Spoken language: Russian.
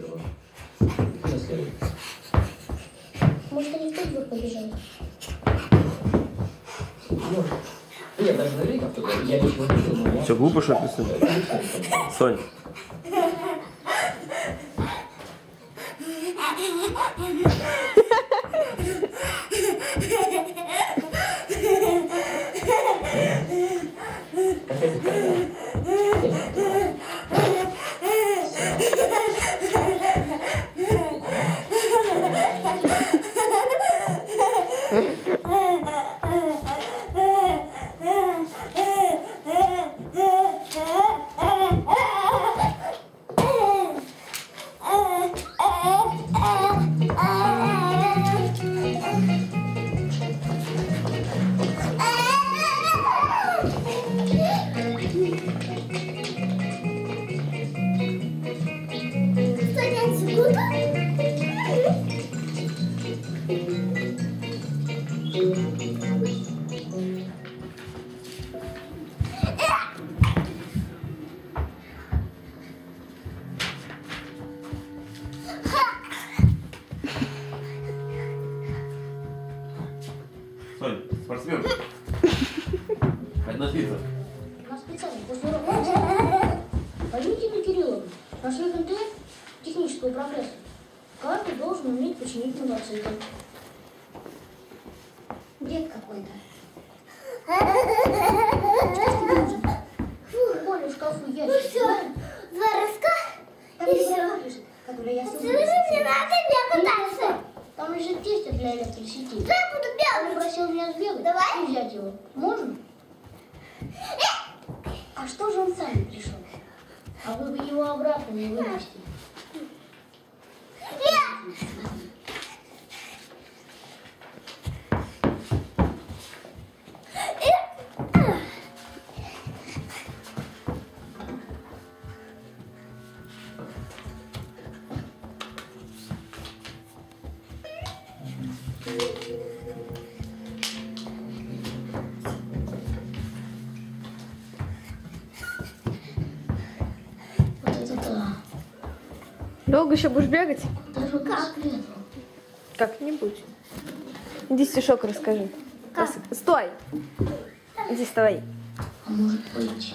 скажу. Может, они в тот двор побежали? Может. Нет, даже наверняка кто-то. Я ничего не видел, но я... Все глупо, что писать? Сонь. Сонь, спортсмен. Одна пицца. На. Поймите на Кириллова. Нашли в интернет технического прогресса. Каждый должен уметь починить мотоцикл. Бред какой-то. Часто нужен. В шкафу ящик. Ну все, два разка Там и все. лежит, который я Слушай, мне надо мне кататься. Там лежит тесто для электросети. Я буду Он бегать. просил меня сбегать Давай. и взять его. Можно? А что же он сам не пришел? А вы бы его обратно не выпустили. Вот это да. Долго еще будешь бегать? Даже как это? Как-нибудь. Иди стишок расскажи. Стой! Иди, вставай. А может быть,